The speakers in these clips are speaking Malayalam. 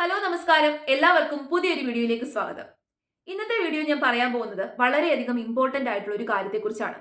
ഹലോ നമസ്കാരം. എല്ലാവർക്കും പുതിയൊരു വീഡിയോയിലേക്ക് സ്വാഗതം. ഇന്നത്തെ വീഡിയോ ഞാൻ പറയാൻ പോകുന്നത് വളരെയധികം ഇമ്പോർട്ടന്റ് ആയിട്ടുള്ള ഒരു കാര്യത്തെക്കുറിച്ചാണ്.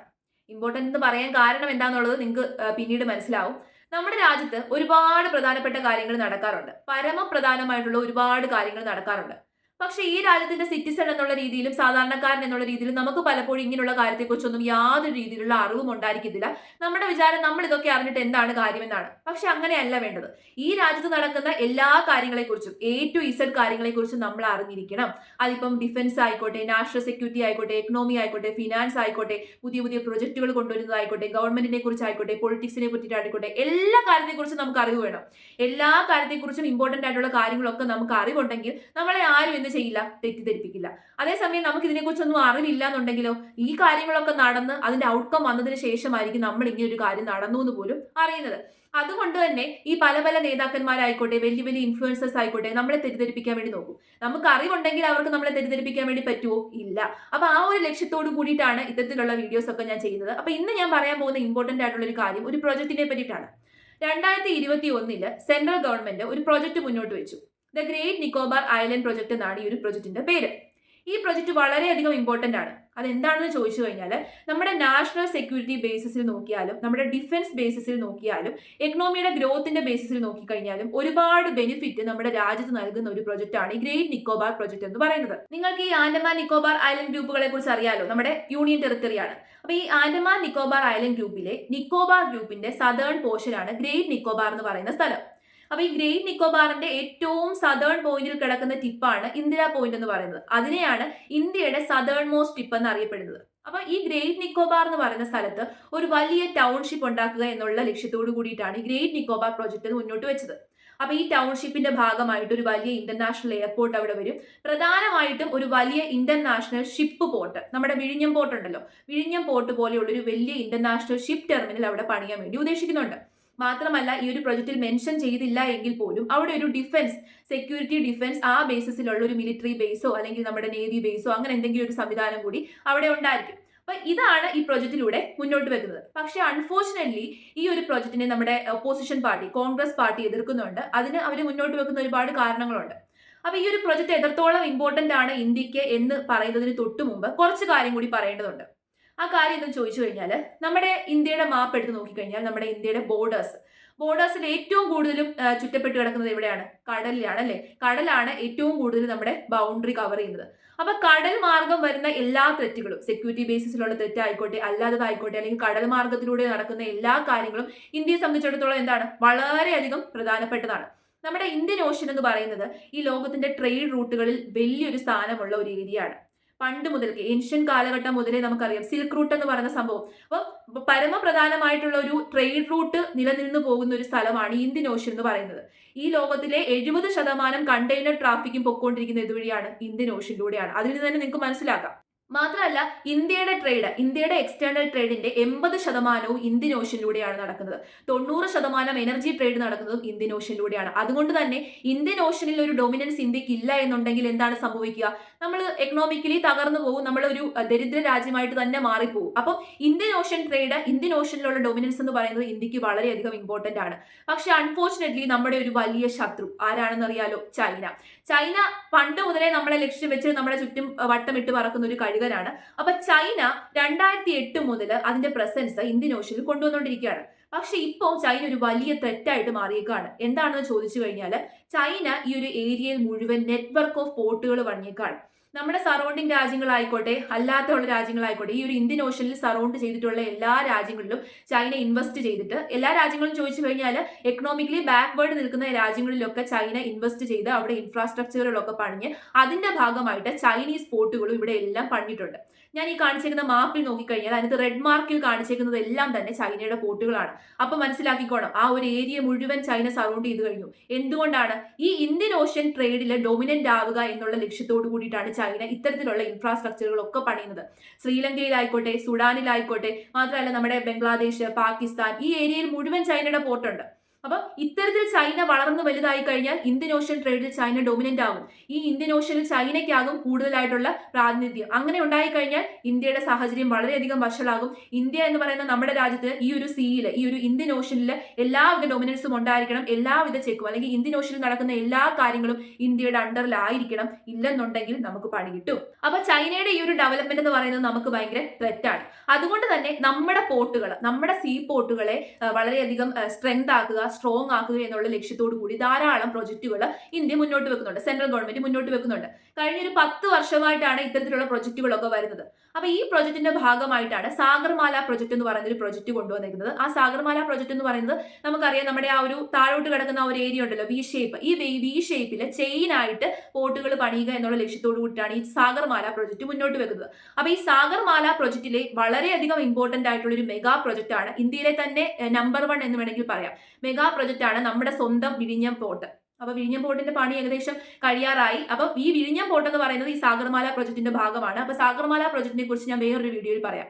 ഇമ്പോർട്ടന്റ് എന്ന് പറയാൻ കാരണം എന്താണെന്നുള്ളത് നിങ്ങൾക്ക് പിന്നീട് മനസ്സിലാവും. നമ്മുടെ രാജ്യത്ത് ഒരുപാട് പ്രധാനപ്പെട്ട കാര്യങ്ങൾ നടക്കാറുണ്ട്. പരമപ്രധാനമായിട്ടുള്ള ഒരുപാട് കാര്യങ്ങൾ നടക്കാറുണ്ട്. പക്ഷെ ഈ രാജ്യത്തിന്റെ സിറ്റിസൺ എന്നുള്ള രീതിയിലും സാധാരണക്കാരൻ എന്നുള്ള രീതിയിലും നമുക്ക് പലപ്പോഴും ഇങ്ങനെയുള്ള കാര്യത്തെക്കുറിച്ചൊന്നും യാതൊരു രീതിയിലുള്ള അറിവും ഉണ്ടായിരിക്കത്തില്ല. നമ്മുടെ വിചാരം നമ്മൾ ഇതൊക്കെ അറിഞ്ഞിട്ട് എന്താണ് കാര്യമെന്നാണ്. പക്ഷെ അങ്ങനെയല്ല വേണ്ടത്. ഈ രാജ്യത്ത് നടക്കുന്ന എല്ലാ കാര്യങ്ങളെക്കുറിച്ചും എ ടു ഇസഡ് കാര്യങ്ങളെക്കുറിച്ചും നമ്മൾ അറിഞ്ഞിരിക്കണം. അതിപ്പം ഡിഫൻസ് ആയിക്കോട്ടെ നാഷണൽ സെക്യൂരിറ്റി ആയിക്കോട്ടെ എക്കണോമി ആയിക്കോട്ടെ ഫിനാൻസ് ആയിക്കോട്ടെ പുതിയ പുതിയ പ്രൊജക്ടുകൾ കൊണ്ടുവരുന്നതായിക്കോട്ടെ ഗവൺമെന്റിനെ കുറിച്ചായിക്കോട്ടെ പൊളിറ്റിക്സിനെ പറ്റിയിട്ടായിക്കോട്ടെ എല്ലാ കാര്യത്തെക്കുറിച്ചും നമുക്ക് അറിവ് വേണം. എല്ലാ കാര്യത്തെക്കുറിച്ചും ഇമ്പോർട്ടന്റ് ആയിട്ടുള്ള കാര്യങ്ങളൊക്കെ നമുക്ക് അറിവുണ്ടെങ്കിൽ നമ്മളെ ആരും എന്ത് ചെയ്യില്ല തെറ്റിദ്ധരിപ്പിക്കില്ല. അതേസമയം നമുക്ക് ഇതിനെക്കുറിച്ചൊന്നും അറിവില്ല എന്നുണ്ടെങ്കിലോ ഈ കാര്യങ്ങളൊക്കെ നടന്ന് അതിന്റെ ഔട്ട്കം വന്നതിന് ശേഷമായിരിക്കും നമ്മൾ ഇങ്ങനെ ഒരു കാര്യം നടന്നു എന്ന് പോലും അറിയുന്നത്. അതുകൊണ്ട് തന്നെ ഈ പല പല നേതാക്കന്മാരായിക്കോട്ടെ വലിയ വലിയ ഇൻഫ്ലുവൻസേഴ്സ് ആയിക്കോട്ടെ നമ്മളെ തെറ്റിദ്ധരിപ്പിക്കാൻ വേണ്ടി നോക്കും. നമുക്ക് അറിവുണ്ടെങ്കിൽ അവർക്ക് നമ്മളെ തെറ്റിദ്ധരിപ്പിക്കാൻ വേണ്ടി പറ്റുമോ ഇല്ല. അപ്പൊ ആ ഒരു ലക്ഷ്യത്തോട് കൂടിയിട്ടാണ് ഇത്തരത്തിലുള്ള വീഡിയോസ് ഒക്കെ ഞാൻ ചെയ്യുന്നത്. അപ്പൊ ഇന്ന് ഞാൻ പറയാൻ പോകുന്ന ഇമ്പോർട്ടന്റ് ആയിട്ടുള്ള ഒരു കാര്യം ഒരു പ്രോജക്റ്റിനെ പറ്റിയിട്ടാണ്. രണ്ടായിരത്തി ഇരുപത്തി ഒന്നിൽ സെൻട്രൽ ഗവൺമെന്റ് ഒരു പ്രോജക്റ്റ് മുന്നോട്ട് വെച്ചു. The great Nicobar island project എന്നാണ് ഈ ഒരു പ്രൊജക്ടിന്റെ പേര്. ഈ പ്രൊജക്ട് വളരെയധികം ഇമ്പോർട്ടന്റ് ആണ്. അതെന്താണെന്ന് ചോദിച്ചു കഴിഞ്ഞാൽ നമ്മുടെ നാഷണൽ സെക്യൂരിറ്റി ബേസിസിൽ നോക്കിയാലും നമ്മുടെ ഡിഫൻസ് ബേസിസിൽ നോക്കിയാലും എക്കണോമിയുടെ ഗ്രോത്തിന്റെ ബേസിസിൽ നോക്കിക്കഴിഞ്ഞാലും ഒരുപാട് ബെനിഫിറ്റ് നമ്മുടെ രാജ്യത്ത് നൽകുന്ന ഒരു പ്രൊജക്ട് ആണ് ഈ ഗ്രേറ്റ് നിക്കോബാർ പ്രൊജക്ട് എന്ന് പറയുന്നത്. നിങ്ങൾക്ക് ഈ ആൻഡമാൻ നിക്കോബാർ ഐലൻഡ് ഗ്രൂപ്പുകളെ കുറിച്ച് അറിയാലോ? നമ്മുടെ യൂണിയൻ ടെറിട്ടറിയാണ് അപ്പൊ ഈ ആൻഡമാൻ നിക്കോബാർ ഐലൻഡ് ഗ്രൂപ്പിലെ നിക്കോബാർ ഗ്രൂപ്പിന്റെ സദേൺ പോർഷൻ ആണ് ഗ്രേറ്റ് നിക്കോബാർ എന്ന് പറയുന്ന സ്ഥലം. അപ്പൊ ഈ ഗ്രേറ്റ് നിക്കോബാറിന്റെ ഏറ്റവും സദേൺ പോയിന്റിൽ കിടക്കുന്ന ടിപ്പാണ് ഇന്ദിര പോയിന്റ് എന്ന് പറയുന്നത്. അതിനെയാണ് ഇന്ത്യയുടെ സദേൺ മോസ്റ്റ് ടിപ്പ് എന്ന് അറിയപ്പെടുന്നത്. അപ്പൊ ഈ ഗ്രേറ്റ് നിക്കോബാർ എന്ന് പറയുന്ന സ്ഥലത്ത് ഒരു വലിയ ടൗൺഷിപ്പ് ഉണ്ടാക്കുക എന്നുള്ള ലക്ഷ്യത്തോടു കൂടിയിട്ടാണ് ഈ ഗ്രേറ്റ് നിക്കോബാർ പ്രോജക്റ്റ് മുന്നോട്ട് വെച്ചത്. അപ്പൊ ഈ ടൗൺഷിപ്പിന്റെ ഭാഗമായിട്ട് ഒരു വലിയ ഇന്റർനാഷണൽ എയർപോർട്ട് അവിടെ വരും. പ്രധാനമായിട്ടും ഒരു വലിയ ഇന്റർനാഷണൽ ഷിപ്പ് പോർട്ട് നമ്മുടെ വിഴിഞ്ഞം പോർട്ട് ഉണ്ടല്ലോ. വിഴിഞ്ഞം പോർട്ട് പോലെയുള്ള ഒരു വലിയ ഇന്റർനാഷണൽ ഷിപ്പ് ടെർമിനൽ അവിടെ പണിയാൻ വേണ്ടി ഉദ്ദേശിക്കുന്നുണ്ട്. മാത്രമല്ല ഈ ഒരു പ്രൊജക്റ്റിൽ മെൻഷൻ ചെയ്തില്ല എങ്കിൽ പോലും അവിടെ ഒരു ഡിഫൻസ് സെക്യൂരിറ്റി ഡിഫൻസ് ആ ബേസിസിലുള്ള ഒരു മിലിറ്ററി ബേസോ അല്ലെങ്കിൽ നമ്മുടെ നേവി ബേസോ അങ്ങനെ എന്തെങ്കിലും ഒരു സംവിധാനം കൂടി അവിടെ ഉണ്ടായിരിക്കും. അപ്പൊ ഇതാണ് ഈ പ്രൊജക്റ്റിലൂടെ മുന്നോട്ട് വെക്കുന്നത്. പക്ഷേ അൺഫോർച്ചുനേറ്റ്ലി ഈ ഒരു പ്രൊജക്റ്റിനെ നമ്മുടെ ഓപ്പോസിഷൻ പാർട്ടി കോൺഗ്രസ് പാർട്ടി എതിർക്കുന്നുണ്ട്. അതിന് അവർ മുന്നോട്ട് വെക്കുന്ന ഒരുപാട് കാരണങ്ങളുണ്ട്. അപ്പൊ ഈ ഒരു പ്രൊജക്ട് എത്രത്തോളം ഇമ്പോർട്ടന്റ് ആണ് ഇന്ത്യയ്ക്ക് എന്ന് പറയുന്നതിന് തൊട്ടു മുമ്പ് കുറച്ച് കാര്യം കൂടി പറയേണ്ടതുണ്ട്. ആ കാര്യം എന്ന് ചോദിച്ചു കഴിഞ്ഞാൽ നമ്മുടെ ഇന്ത്യയുടെ മാപ്പ് എടുത്ത് നോക്കിക്കഴിഞ്ഞാൽ നമ്മുടെ ഇന്ത്യയുടെ ബോർഡേഴ്സ് ബോർഡേഴ്സിൽ ഏറ്റവും കൂടുതലും ചുറ്റപ്പെട്ട് കിടക്കുന്നത് എവിടെയാണ്? കടലിലാണ് അല്ലേ? കടലാണ് ഏറ്റവും കൂടുതൽ നമ്മുടെ ബൗണ്ടറി കവർ ചെയ്യുന്നത്. അപ്പൊ കടൽ മാർഗം വരുന്ന എല്ലാ തെറ്റുകളും സെക്യൂരിറ്റി ബേസിസിലുള്ള തെറ്റായിക്കോട്ടെ അല്ലാത്തതായിക്കോട്ടെ അല്ലെങ്കിൽ കടൽ മാർഗത്തിലൂടെ നടക്കുന്ന എല്ലാ കാര്യങ്ങളും ഇന്ത്യയെ സംബന്ധിച്ചിടത്തോളം എന്താണ്? വളരെയധികം പ്രധാനപ്പെട്ടതാണ്. നമ്മുടെ ഇന്ത്യൻ ഓഷൻ എന്ന് പറയുന്നത് ഈ ലോകത്തിന്റെ ട്രേഡ് റൂട്ടുകളിൽ വലിയൊരു സ്ഥാനമുള്ള ഒരു ഏരിയ ആണ്. പണ്ട് മുതൽക്ക് ഏൻഷ്യൻ കാലഘട്ടം മുതലേ നമുക്കറിയാം സിൽക്ക് റൂട്ട് എന്ന് പറയുന്ന സംഭവം. അപ്പോൾ പരമപ്രധാനമായിട്ടുള്ള ഒരു ട്രേഡ് റൂട്ട് നിലനിന്ന് പോകുന്ന ഒരു സ്ഥലമാണ് ഇന്ത്യൻ ഓഷ്യൻ എന്ന് പറയുന്നത്. ഈ ലോകത്തിലെ എഴുപത് ശതമാനം കണ്ടെയ്നർ ട്രാഫിക്കും പൊക്കോണ്ടിരിക്കുന്ന ഇതുവഴിയാണ് ഇന്ത്യൻ ഓഷ്യനിലൂടെയാണ് അതിൽ നിന്ന് തന്നെ നിങ്ങൾക്ക് മനസ്സിലാക്കാം. മാത്രമല്ല ഇന്ത്യയുടെ ട്രേഡ് ഇന്ത്യയുടെ എക്സ്റ്റേണൽ ട്രേഡിന്റെ എൺപത് ശതമാനവും ഇന്ത്യൻ ഓഷ്യനിലൂടെയാണ് നടക്കുന്നത്. തൊണ്ണൂറ് ശതമാനം എനർജി ട്രേഡ് നടക്കുന്നതും ഇന്ത്യൻ ഓഷ്യനിലൂടെയാണ് അതുകൊണ്ട് തന്നെ ഇന്ത്യൻ ഓഷ്യനിൽ ഒരു ഡൊമിനൻസ് ഇന്ത്യയ്ക്ക് ഇല്ല എന്നുണ്ടെങ്കിൽ എന്താണ് സംഭവിക്കുക? നമ്മൾ എക്കണോമിക്കലി തകർന്നു പോകും നമ്മൾ ഒരു ദരിദ്ര രാജ്യമായിട്ട് തന്നെ മാറിപ്പോകും. അപ്പം ഇന്ത്യൻ ഓഷ്യൻ ട്രേഡ് ഇന്ത്യൻ ഓഷ്യനിലുള്ള ഡൊമിനൻസ് എന്ന് പറയുന്നത് ഇന്ത്യയ്ക്ക് വളരെയധികം ഇമ്പോർട്ടന്റ് ആണ്. പക്ഷെ അൺഫോർച്ചുനേറ്റ്ലി നമ്മുടെ ഒരു വലിയ ശത്രു ആരാണെന്ന് അറിയാലോ ചൈന. ചൈന പണ്ട് മുതലേ നമ്മളെ ലക്ഷ്യം വെച്ച് നമ്മുടെ ചുറ്റും വട്ടമിട്ട് പറക്കുന്ന ഒരു കഴുകനാണ് അപ്പൊ ചൈന രണ്ടായിരത്തി എട്ട് മുതൽ അതിന്റെ പ്രസൻസ് ഇന്ത്യൻ ഓഷ്യനിൽ കൊണ്ടുവന്നുകൊണ്ടിരിക്കുകയാണ്. പക്ഷെ ഇപ്പോൾ ചൈന ഒരു വലിയ തെറ്റായിട്ട് മാറിയേക്കാണ്. എന്താണെന്ന് ചോദിച്ചു കഴിഞ്ഞാൽ ചൈന ഈ ഒരു ഏരിയയിൽ മുഴുവൻ നെറ്റ്വർക്ക് ഓഫ് പോർട്ടുകൾ പണിയേക്കാണ്. നമ്മുടെ സറൗണ്ടിങ് രാജ്യങ്ങളായിക്കോട്ടെ അല്ലാത്തുള്ള രാജ്യങ്ങളായിക്കോട്ടെ ഈ ഒരു ഇന്ത്യൻ ഓഷനിൽ സറൗണ്ട് ചെയ്തിട്ടുള്ള എല്ലാ രാജ്യങ്ങളിലും ചൈന ഇൻവെസ്റ്റ് ചെയ്തിട്ട് എല്ലാ രാജ്യങ്ങളും ചോദിച്ചു കഴിഞ്ഞാൽ എക്കണോമിക്കലി ബാക്ക്വേർഡ് നിൽക്കുന്ന രാജ്യങ്ങളിലൊക്കെ ചൈന ഇൻവെസ്റ്റ് ചെയ്ത് അവിടെ ഇൻഫ്രാസ്ട്രക്ചറുകളൊക്കെ പണിഞ്ഞ് അതിന്റെ ഭാഗമായിട്ട് ചൈനീസ് പോർട്ടുകളും ഇവിടെ എല്ലാം പണിഞ്ഞിട്ടുണ്ട്. ഞാൻ ഈ കാണിച്ചേക്കുന്ന മാപ്പിൽ നോക്കിക്കഴിഞ്ഞാൽ അതിനകത്ത് റെഡ് മാർക്കിൽ കാണിച്ചേക്കുന്നത് എല്ലാം തന്നെ ചൈനയുടെ പോർട്ടുകളാണ് അപ്പൊ മനസ്സിലാക്കിക്കോണം ആ ഒരു ഏരിയ മുഴുവൻ ചൈന സറൗണ്ട് ചെയ്ത് കഴിഞ്ഞു. എന്തുകൊണ്ടാണ്? ഈ ഇന്ത്യൻ ഓഷ്യൻ ട്രേഡിൽ ഡൊമിനന്റ് ആവുക എന്നുള്ള ലക്ഷ്യത്തോടു കൂടിയിട്ടാണ് ചൈന ഇത്തരത്തിലുള്ള ഇൻഫ്രാസ്ട്രക്ചറുകൾ ഒക്കെ പണിയുന്നത്. ശ്രീലങ്കയിലായിക്കോട്ടെ സുഡാനിലായിക്കോട്ടെ മാത്രമല്ല നമ്മുടെ ബംഗ്ലാദേശ് പാകിസ്ഥാൻ ഈ ഏരിയയിൽ മുഴുവൻ ചൈനയുടെ പോർട്ടുണ്ട് അപ്പൊ ഇത്തരത്തിൽ ചൈന വളർന്നു വലുതായി കഴിഞ്ഞാൽ ഇന്ത്യൻ ഓഷ്യൻ ട്രേഡിൽ ചൈന ഡൊമിനന്റ് ആകും. ഈ ഇന്ത്യൻ ഓഷ്യനിൽ ചൈനയ്ക്കാകും കൂടുതലായിട്ടുള്ള പ്രാതിനിധ്യം. അങ്ങനെ ഉണ്ടായി കഴിഞ്ഞാൽ ഇന്ത്യയുടെ സാഹചര്യം വളരെയധികം വഷളാകും. ഇന്ത്യ എന്ന് പറയുന്ന നമ്മുടെ രാജ്യത്ത് ഈ ഒരു സീയിൽ ഈ ഒരു ഇന്ത്യൻ ഓഷ്യനിൽ എല്ലാവിധ ഡൊമിനൻസും ഉണ്ടായിരിക്കണം. എല്ലാവിധ ചെക്കും അല്ലെങ്കിൽ ഇന്ത്യൻ ഓഷ്യനിൽ നടക്കുന്ന എല്ലാ കാര്യങ്ങളും ഇന്ത്യയുടെ അണ്ടറിലായിരിക്കണം ഇല്ലെന്നുണ്ടെങ്കിൽ നമുക്ക് പണി കിട്ടും. അപ്പൊ ചൈനയുടെ ഈ ഒരു ഡെവലപ്മെന്റ് എന്ന് പറയുന്നത് നമുക്ക് ഭയങ്കര ത്രെറ്റാണ് അതുകൊണ്ട് തന്നെ നമ്മുടെ പോർട്ടുകൾ നമ്മുടെ സീ പോർട്ടുകളെ വളരെയധികം സ്ട്രെങ്ത് ആക്കുക സ്ട്രോങ് ആക്കുക എന്നുള്ള ലക്ഷ്യത്തോടു കൂടി ധാരാളം പ്രൊജക്റ്റുകൾ ഇന്ത്യ മുന്നോട്ട് വെക്കുന്നുണ്ട്. സെൻട്രൽ ഗവൺമെന്റ് മുന്നോട്ട് വെക്കുന്നുണ്ട്. കഴിഞ്ഞൊരു പത്ത് വർഷമായിട്ടാണ് ഇത്തരത്തിലുള്ള പ്രൊജക്റ്റുകളൊക്കെ വരുന്നത്. അപ്പൊ ഈ പ്രൊജക്ടിന്റെ ഭാഗമായിട്ടാണ് സാഗർമാല പ്രൊജക്ട് എന്ന് പറയുന്ന ഒരു പ്രൊജക്ട് കൊണ്ടുവന്നിരിക്കുന്നത്. ആ സാഗർമാല പ്രൊജക്ട് എന്ന് പറയുന്നത് നമുക്കറിയാം നമ്മുടെ ആ ഒരു താഴോട്ട് കിടക്കുന്ന ഒരു ഏരിയ ഉണ്ടല്ലോ വി ഷേപ്പ് ഈ വി ഷേപ്പിൽ ചെയിൻ ആയിട്ട് പോർട്ടുകൾ പണിയുക എന്നുള്ള ലക്ഷ്യത്തോടു കൂടിയിട്ടാണ് ഈ സാഗർമാല പ്രൊജക്ട് മുന്നോട്ട് വെക്കുന്നത്. അപ്പൊ ഈ സാഗർമാല പ്രൊജക്റ്റിലെ വളരെയധികം ഇമ്പോർട്ടന്റ് ആയിട്ടുള്ള ഒരു മെഗാ പ്രൊജക്ട് ആണ് ഇന്ത്യയിലെ തന്നെ നമ്പർ വൺ എന്ന് വേണമെങ്കിൽ പറയാം. മെഗാ പ്രൊജക്ട് പ്രൊജക്റ്റാണ് നമ്മുടെ സ്വന്തം വിഴിഞ്ഞം പോർട്ട് അപ്പൊ വിഴിഞ്ഞം പോർട്ടിന്റെ പണി ഏകദേശം കഴിയാറായി. അപ്പൊ ഈ വിഴിഞ്ഞം പോർട്ട് എന്ന് പറയുന്നത് ഈ സാഗർമാല പ്രൊജക്ടിന്റെ ഭാഗമാണ്. അപ്പൊ സാഗർമാല പ്രൊജക്ടിനെ കുറിച്ച് ഞാൻ വേറൊരു വീഡിയോയിൽ പറയാം.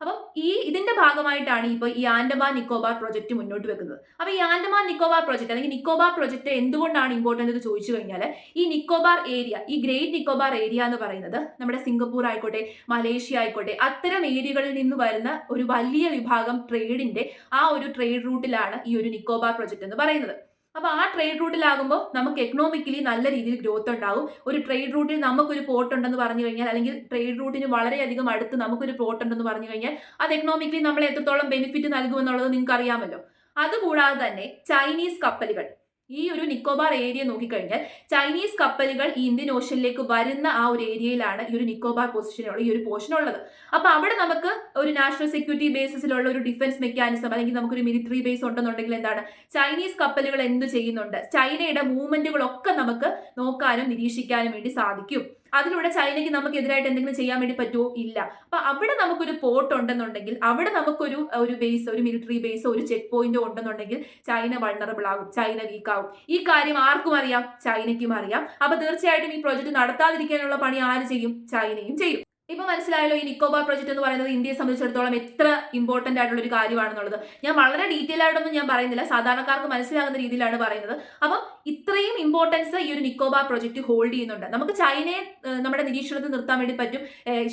അപ്പം ഈ ഇതിന്റെ ഭാഗമായിട്ടാണ് ഇപ്പോൾ ഈ ആൻഡമാൻ നിക്കോബാർ പ്രോജക്റ്റ് മുന്നോട്ട് വെക്കുന്നത്. അപ്പോൾ ഈ ആൻഡമാൻ നിക്കോബാർ പ്രോജക്റ്റ് അല്ലെങ്കിൽ നിക്കോബാർ പ്രോജക്റ്റ് എന്തുകൊണ്ടാണ് ഇമ്പോർട്ടന്റ് എന്ന് ചോദിച്ചു കഴിഞ്ഞാൽ ഈ നിക്കോബാർ ഏരിയ ഈ ഗ്രേറ്റ് നിക്കോബാർ ഏരിയ എന്ന് പറയുന്നത് നമ്മുടെ സിംഗപ്പൂർ ആയിക്കോട്ടെ മലേഷ്യ ആയിക്കോട്ടെ അത്തരം ഏരിയകളിൽ നിന്ന് വരുന്ന ഒരു വലിയ വിഭാഗം ട്രേഡിന്റെ ആ ഒരു ട്രേഡ് റൂട്ടിലാണ് ഈ ഒരു നിക്കോബാർ പ്രോജക്റ്റ് എന്ന് പറയുന്നത്. അപ്പൊ ആ ട്രേഡ് റൂട്ടിലാകുമ്പോൾ നമുക്ക് എക്കണോമിക്കലി നല്ല രീതിയിൽ ഗ്രോത്ത് ഉണ്ടാകും ഒരു ട്രേഡ് റൂട്ടിൽ നമുക്കൊരു പോർട്ട് ഉണ്ടെന്ന് പറഞ്ഞു കഴിഞ്ഞാൽ അല്ലെങ്കിൽ ട്രേഡ് റൂട്ടിന് വളരെയധികം അടുത്ത് നമുക്കൊരു പോർട്ട് ഉണ്ടെന്ന് പറഞ്ഞു കഴിഞ്ഞാൽ അത് എക്കണോമിക്കലി നമ്മളെ എത്രത്തോളം ബെനിഫിറ്റ് നൽകുമെന്നുള്ളത് നിങ്ങൾക്ക് അറിയാമല്ലോ അതുകൂടാതെ തന്നെ ചൈനീസ് കപ്പലുകൾ. ഈ ഒരു നിക്കോബാർ ഏരിയ നോക്കിക്കഴിഞ്ഞാൽ ചൈനീസ് കപ്പലുകൾ ഇന്ത്യൻ ഓഷ്യനിലേക്ക് വരുന്ന ആ ഒരു ഏരിയയിലാണ് ഈ ഒരു നിക്കോബാർ പൊസിഷനുള്ള ഈ ഒരു പോർഷൻ ഉള്ളത്. അപ്പൊ അവിടെ നമുക്ക് ഒരു നാഷണൽ സെക്യൂരിറ്റി ബേസിസിലുള്ള ഒരു ഡിഫൻസ് മെക്കാനിസം അല്ലെങ്കിൽ നമുക്കൊരു മിലിറ്ററി ബേസ് ഉണ്ടെന്നുണ്ടെങ്കിൽ എന്താണ്? ചൈനീസ് കപ്പലുകൾ എന്ത് ചെയ്യുന്നുണ്ട്? ചൈനയുടെ മൂവ്മെന്റുകളൊക്കെ നമുക്ക് നോക്കാനും നിരീക്ഷിക്കാനും വേണ്ടി സാധിക്കും. അതിലൂടെ ചൈനയ്ക്ക് നമുക്ക് എതിരായിട്ട് എന്തെങ്കിലും ചെയ്യാൻ വേണ്ടി പറ്റുമോ ഇല്ല. അപ്പൊ അവിടെ നമുക്കൊരു പോർട്ട് ഉണ്ടെന്നുണ്ടെങ്കിൽ അവിടെ നമുക്കൊരു ഒരു ബേസ് ഒരു മിലിറ്ററി ബേസ് ഒരു ചെക്ക് പോയിന്റ് ഉണ്ടെന്നുണ്ടെങ്കിൽ ചൈന വൾണറബിൾ ആകും ചൈന വീക്ക് ആകും. ഈ കാര്യം ആർക്കും അറിയാം ചൈനയ്ക്കും അറിയാം. അപ്പൊ തീർച്ചയായിട്ടും ഈ പ്രോജക്റ്റ് നടത്താതിരിക്കാനുള്ള പണി ആര് ചെയ്യും? ചൈനയും ചെയ്യും. ഇപ്പൊ മനസ്സിലായല്ലോ ഈ നിക്കോബാർ പ്രോജക്റ്റ് എന്ന് പറയുന്നത് ഇന്ത്യയെ സംബന്ധിച്ചിടത്തോളം എത്ര ഇമ്പോർട്ടന്റ് ആയിട്ടുള്ള ഒരു കാര്യമാണെന്നുള്ളത്. ഞാൻ വളരെ ഡീറ്റെയിൽ ആയിട്ടൊന്നും ഞാൻ പറയുന്നില്ല. സാധാരണക്കാർക്ക് മനസ്സിലാകുന്ന രീതിയിലാണ് പറയുന്നത്. അപ്പം ഇത്രയും ഇമ്പോർട്ടൻസ് ഈ ഒരു നിക്കോബാർ പ്രോജക്റ്റ് ഹോൾഡ് ചെയ്യുന്നുണ്ട്. നമുക്ക് ചൈനയെ നമ്മുടെ നിരീക്ഷണത്തിൽ നിർത്താൻ വേണ്ടി പറ്റും.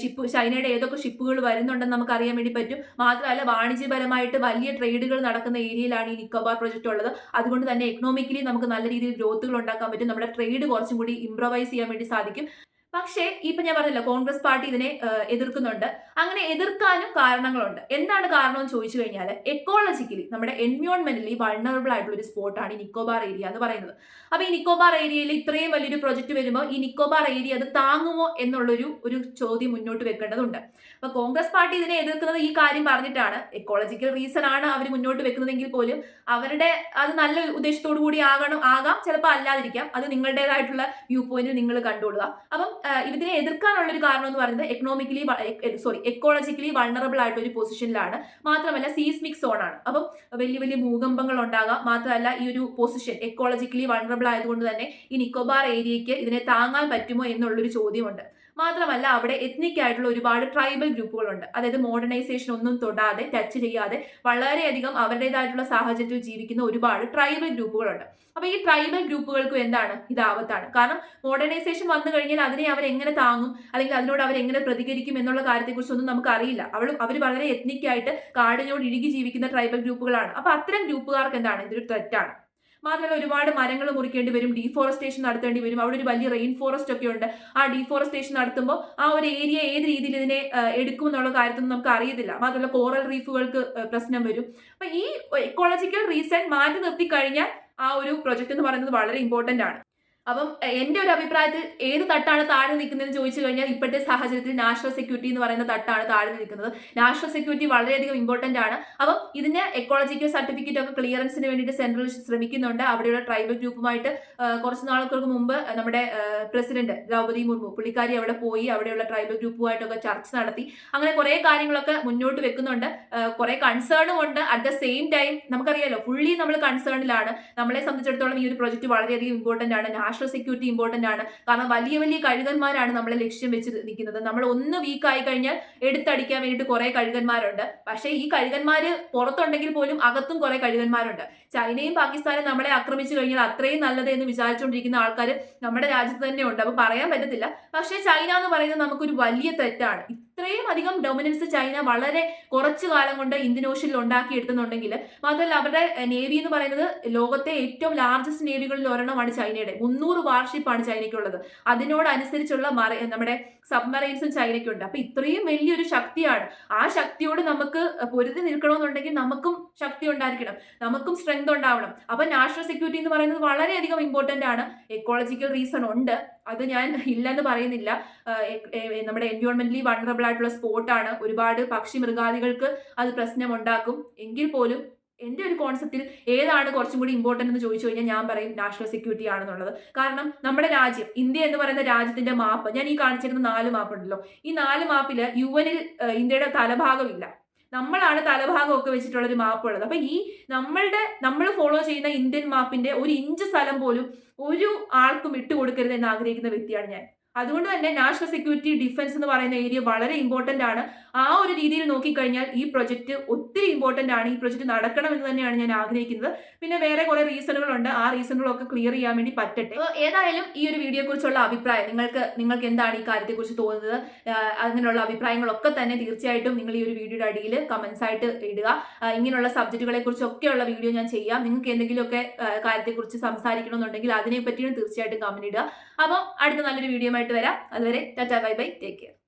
ഷിപ്പ് ചൈനയുടെ ഏതൊക്കെ ഷിപ്പുകൾ വരുന്നുണ്ടെന്ന് നമുക്ക് അറിയാൻ വേണ്ടി പറ്റും. മാത്രമല്ല വാണിജ്യപരമായിട്ട് വലിയ ട്രേഡുകൾ നടക്കുന്ന ഏരിയയിലാണ് ഈ നിക്കോബാർ പ്രോജക്റ്റ് ഉള്ളത്. അതുകൊണ്ട് തന്നെ എക്കണോമിക്കലി നമുക്ക് നല്ല രീതിയിൽ ഗ്രോത്തുകൾ ഉണ്ടാക്കാൻ പറ്റും. നമ്മുടെ ട്രേഡ് കുറച്ചും കൂടി ഇംപ്രവൈസ് ചെയ്യാൻ വേണ്ടി സാധിക്കും. പക്ഷേ ഇപ്പൊ ഞാൻ പറഞ്ഞല്ലോ കോൺഗ്രസ് പാർട്ടി ഇതിനെ എതിർക്കുന്നുണ്ട്. അങ്ങനെ എതിർക്കാനും കാരണങ്ങളുണ്ട്. എന്താണ് കാരണം എന്ന് ചോദിച്ചു കഴിഞ്ഞാൽ എക്കോളജിക്കലി നമ്മുടെ എൻവയോൺമെന്റലി വൾണറബിൾ ആയിട്ടുള്ള ഒരു സ്പോട്ടാണ് ഈ നിക്കോബാർ ഏരിയ എന്ന് പറയുന്നത്. അപ്പൊ ഈ നിക്കോബാർ ഏരിയയിൽ ഇത്രയും വലിയൊരു പ്രൊജക്ട് വരുമ്പോൾ ഈ നിക്കോബാർ ഏരിയ അത് താങ്ങുമോ എന്നുള്ളൊരു ഒരു ചോദ്യം മുന്നോട്ട് വെക്കേണ്ടതുണ്ട്. അപ്പൊ കോൺഗ്രസ് പാർട്ടി ഇതിനെ എതിർക്കുന്നത് ഈ കാര്യം പറഞ്ഞിട്ടാണ്. എക്കോളജിക്കൽ റീസൺ ആണ് അവർ മുന്നോട്ട് വെക്കുന്നതെങ്കിൽ പോലും അവരുടെ അത് നല്ല ഉദ്ദേശത്തോടു കൂടി ആകണം ആകാം. ചിലപ്പോൾ അല്ലാതിരിക്കാം. അത് നിങ്ങളുടേതായിട്ടുള്ള വ്യൂ പോയിന്റ് നിങ്ങൾ കണ്ടുകൊള്ളുക. അപ്പം ഇതിനെ എതിർക്കാനുള്ള ഒരു കാരണം എന്ന് പറയുന്നത് എക്കണോമിക്കലി സോറി എക്കോളജിക്കലി വൾണറബിൾ ആയിട്ട് ഒരു പൊസിഷനിലാണ് മാത്രമല്ല സീസ്മിക് സോൺ ആണ്. അപ്പം വലിയ വലിയ ഭൂകമ്പങ്ങൾ ഉണ്ടാകാം. മാത്രമല്ല ഈ ഒരു പൊസിഷൻ എക്കോളജിക്കലി വൾണറബിൾ ആയതുകൊണ്ട് തന്നെ ഈ നിക്കോബാർ ഏരിയയ്ക്ക് ഇതിനെ താങ്ങാൻ പറ്റുമോ എന്നുള്ളൊരു ചോദ്യമുണ്ട്. മാത്രമല്ല അവിടെ എത്നിക് ആയിട്ടുള്ള ഒരുപാട് ട്രൈബൽ ഗ്രൂപ്പുകളുണ്ട്. അതായത് മോഡേണൈസേഷൻ ഒന്നും തൊടാതെ ടച്ച് ചെയ്യാതെ വളരെയധികം അവരുടേതായിട്ടുള്ള സാഹചര്യത്തിൽ ജീവിക്കുന്ന ഒരുപാട് ട്രൈബൽ ഗ്രൂപ്പുകളുണ്ട്. അപ്പൊ ഈ ട്രൈബൽ ഗ്രൂപ്പുകൾക്കും എന്താണ്? ഇത് ആപത്താണ്. കാരണം മോഡേണൈസേഷൻ വന്നു കഴിഞ്ഞാൽ അതിനെ അവർ എങ്ങനെ താങ്ങും? അല്ലെങ്കിൽ അതിനോട് അവർ എങ്ങനെ പ്രതികരിക്കും എന്നുള്ള കാര്യത്തെക്കുറിച്ചൊന്നും നമുക്ക് അറിയില്ല അവൾ അവർ വളരെ എത്നിക്കായിട്ട് കാടിനോട് ഇഴുകി ജീവിക്കുന്ന ട്രൈബൽ ഗ്രൂപ്പുകളാണ്. അപ്പൊ അത്തരം ഗ്രൂപ്പുകാർക്ക് എന്താണ് ഇതൊരു ത്രെറ്റാണ് മാത്രമല്ല ഒരുപാട് മരങ്ങൾ മുറിക്കേണ്ടി വരും ഡീഫോറസ്റ്റേഷൻ നടത്തേണ്ടി വരും. അവിടെ ഒരു വലിയ റെയിൻ ഫോറസ്റ്റ് ഒക്കെ ഉണ്ട്. ആ ഡീഫോറസ്റ്റേഷൻ നടത്തുമ്പോൾ ആ ഒരു ഏരിയ ഏത് രീതിയിൽ ഇതിനെ എടുക്കും എന്നുള്ള കാര്യത്തൊന്നും നമുക്ക് അറിയത്തില്ല. മാത്രമല്ല കോറൽ റീഫുകൾക്ക് പ്രശ്നം വരും. അപ്പൊ ഈ എക്കോളജിക്കൽ റീസൺ മാറ്റി നിർത്തി കഴിഞ്ഞാൽ ആ ഒരു പ്രൊജക്ട് എന്ന് പറയുന്നത് വളരെ ഇമ്പോർട്ടന്റ് ആണ്. അപ്പം എന്റെ ഒരു അഭിപ്രായത്തിൽ ഏത് തട്ടാണ് താഴെ നിൽക്കുന്നതെന്ന് ചോദിച്ചു കഴിഞ്ഞാൽ ഇപ്പോഴത്തെ സാഹചര്യത്തിൽ നാഷണൽ സെക്യൂരിറ്റി എന്ന് പറയുന്ന തട്ടാണ് താഴെ നിൽക്കുന്നത്. നാഷണൽ സെക്യൂരിറ്റി വളരെയധികം ഇമ്പോർട്ടന്റ് ആണ്. അപ്പം ഇതിന് എക്കോളജിക്കൽ സർട്ടിഫിക്കറ്റ് ഒക്കെ ക്ലിയറൻസിന് വേണ്ടിയിട്ട് സെൻട്രൽ ശ്രമിക്കുന്നുണ്ട്. അവിടെയുള്ള ട്രൈബൽ ഗ്രൂപ്പുമായിട്ട് കുറച്ച് നാളുകൾക്ക് മുമ്പ് നമ്മുടെ പ്രസിഡന്റ് ദ്രൗപദി മുർമു പുള്ളിക്കാരി അവിടെ പോയി അവിടെയുള്ള ട്രൈബൽ ഗ്രൂപ്പുമായിട്ടൊക്കെ ചർച്ച നടത്തി. അങ്ങനെ കുറേ കാര്യങ്ങളൊക്കെ മുന്നോട്ട് വെക്കുന്നുണ്ട്. കുറേ കൺസേണും ഉണ്ട്. അറ്റ് ദ സെയിം ടൈം നമുക്കറിയാലോ ഫുള്ളി നമ്മൾ കൺസേണിലാണ് നമ്മളെ സംബന്ധിച്ചിടത്തോളം ഈ ഒരു പ്രൊജക്ട് വളരെയധികം ഇമ്പോർട്ടന്റ് ആണ്. നാഷണൽ സെക്യൂരിറ്റി ഇമ്പോർട്ടന്റ് ആണ്. കാരണം വലിയ വലിയ കഴുകന്മാരാണ് നമ്മളെ ലക്ഷ്യം വെച്ച് നിൽക്കുന്നത് നമ്മൾ ഒന്ന് വീക്ക് ആയി കഴിഞ്ഞാൽ എടുത്തടിക്കാൻ വേണ്ടിയിട്ട് കുറെ കഴുകന്മാരുണ്ട്. പക്ഷേ ഈ കഴുകന്മാർ പുറത്തുണ്ടെങ്കിൽ പോലും അകത്തും കുറെ കഴുകന്മാരുണ്ട്. ചൈനയും പാകിസ്ഥാനും നമ്മളെ ആക്രമിച്ചു കഴിഞ്ഞാൽ അത്രയും നല്ലത് എന്ന് വിചാരിച്ചുകൊണ്ടിരിക്കുന്ന ആൾക്കാർ നമ്മുടെ രാജ്യത്ത് തന്നെ ഉണ്ട്. അപ്പൊ പറയാൻ പറ്റത്തില്ല. പക്ഷേ ചൈന എന്ന് പറയുന്നത് നമുക്കൊരു വലിയ തെറ്റാണ്. ഇത്രയും അധികം ഡൊമിനൻസ് ചൈന വളരെ കുറച്ചു കാലം കൊണ്ട് ഇന്ത്യൻ ഓഷ്യനിൽ ഉണ്ടാക്കിയെടുത്തുന്നുണ്ടെങ്കിൽ മാത്രമല്ല അവരുടെ നേവി എന്ന് പറയുന്നത് ലോകത്തെ ഏറ്റവും ലാർജസ്റ്റ് നേവികളിൽ ഒരെണ്ണമാണ് ചൈനയുടെ. മുന്നൂറ് വാർഷിപ്പാണ് ചൈനയ്ക്കുള്ളത്. അതിനോടനുസരിച്ചുള്ള മറ നമ്മുടെ സബ്മറൈൻസും ചൈനയ്ക്കുണ്ട്. അപ്പൊ ഇത്രയും വലിയൊരു ശക്തിയാണ്. ആ ശക്തിയോട് നമുക്ക് പൊരുതി നിൽക്കണമെന്നുണ്ടെങ്കിൽ നമുക്കും ശക്തി ഉണ്ടായിരിക്കണം. നമുക്കും ഉണ്ടാവണം അപ്പൊ നാഷണൽ സെക്യൂരിറ്റി എന്ന് പറയുന്നത് വളരെയധികം ഇമ്പോർട്ടന്റ് ആണ്. എക്കോളജിക്കൽ റീസൺ ഉണ്ട്. അത് ഞാൻ ഇല്ലെന്ന് പറയുന്നില്ല. നമ്മുടെ എൻവയോൺമെന്റലി വണ്ടറബിൾ ആയിട്ടുള്ള സ്പോട്ടാണ് ഒരുപാട് പക്ഷി മൃഗാദികൾക്ക് അത് പ്രശ്നം ഉണ്ടാക്കും എങ്കിൽ പോലും എന്റെ ഒരു കോൺസെപ്റ്റിൽ ഏതാണ് കുറച്ചും കൂടി ഇമ്പോർട്ടന്റ് എന്ന് ചോദിച്ചു കഴിഞ്ഞാൽ ഞാൻ പറയും നാഷണൽ സെക്യൂരിറ്റി ആണെന്നുള്ളത്. കാരണം നമ്മുടെ രാജ്യം ഇന്ത്യ എന്ന് പറയുന്ന രാജ്യത്തിന്റെ മാപ്പ് ഞാൻ ഈ കാണിച്ചിരുന്ന നാല് മാപ്പ് ഉണ്ടല്ലോ. ഈ നാല് മാപ്പിൽ യു എനിൽ ഇന്ത്യയുടെ തലഭാഗമില്ല. നമ്മളാണ് തലഭാഗം ഒക്കെ വെച്ചിട്ടുള്ള ഒരു മാപ്പ് ഉള്ളത് അപ്പൊ ഈ നമ്മളുടെ നമ്മൾ ഫോളോ ചെയ്യുന്ന ഇന്ത്യൻ മാപ്പിന്റെ ഒരു ഇഞ്ച് സ്ഥലം പോലും ഒരു ആൾക്കും വിട്ടുകൊടുക്കരുത് എന്ന് ആഗ്രഹിക്കുന്ന വ്യക്തിയാണ് ഞാൻ. അതുകൊണ്ട് തന്നെ നാഷണൽ സെക്യൂരിറ്റി ഡിഫൻസ് എന്ന് പറയുന്ന ഏരിയ വളരെ ഇമ്പോർട്ടന്റ് ആണ്. ആ ഒരു രീതിയിൽ നോക്കിക്കഴിഞ്ഞാൽ ഈ പ്രൊജക്ട് ഒത്തിരി ഇമ്പോർട്ടന്റ് ആണ്. ഈ പ്രൊജക്ട് നടക്കണം എന്ന് തന്നെയാണ് ഞാൻ ആഗ്രഹിക്കുന്നത്. പിന്നെ വേറെ കുറെ റീസണുകളുണ്ട് ആ റീസണുകളൊക്കെ ക്ലിയർ ചെയ്യാൻ വേണ്ടി പറ്റട്ടെ. ഏതായാലും ഈ ഒരു വീഡിയോ കുറിച്ചുള്ള അഭിപ്രായം നിങ്ങൾക്ക് നിങ്ങൾക്ക് എന്താണ് ഈ കാര്യത്തെക്കുറിച്ച് തോന്നുന്നത്? അങ്ങനെയുള്ള അഭിപ്രായങ്ങളൊക്കെ തന്നെ തീർച്ചയായിട്ടും നിങ്ങൾ ഈ ഒരു വീഡിയോയുടെ അടിയിൽ കമൻസ് ആയിട്ട് ഇടുക. ഇങ്ങനെയുള്ള സബ്ജക്റ്റുകളെ കുറിച്ചൊക്കെയുള്ള വീഡിയോ ഞാൻ ചെയ്യാം. നിങ്ങൾക്ക് എന്തെങ്കിലുമൊക്കെ കാര്യത്തെക്കുറിച്ച് സംസാരിക്കണമെന്നുണ്ടെങ്കിൽ അതിനെ പറ്റിയും തീർച്ചയായിട്ടും കമന്റ് ഇടുക. അപ്പോൾ അടുത്ത നല്ലൊരു വീഡിയോ ആയിട്ട് വരാം. അതുവരെ tata bye bye. Take care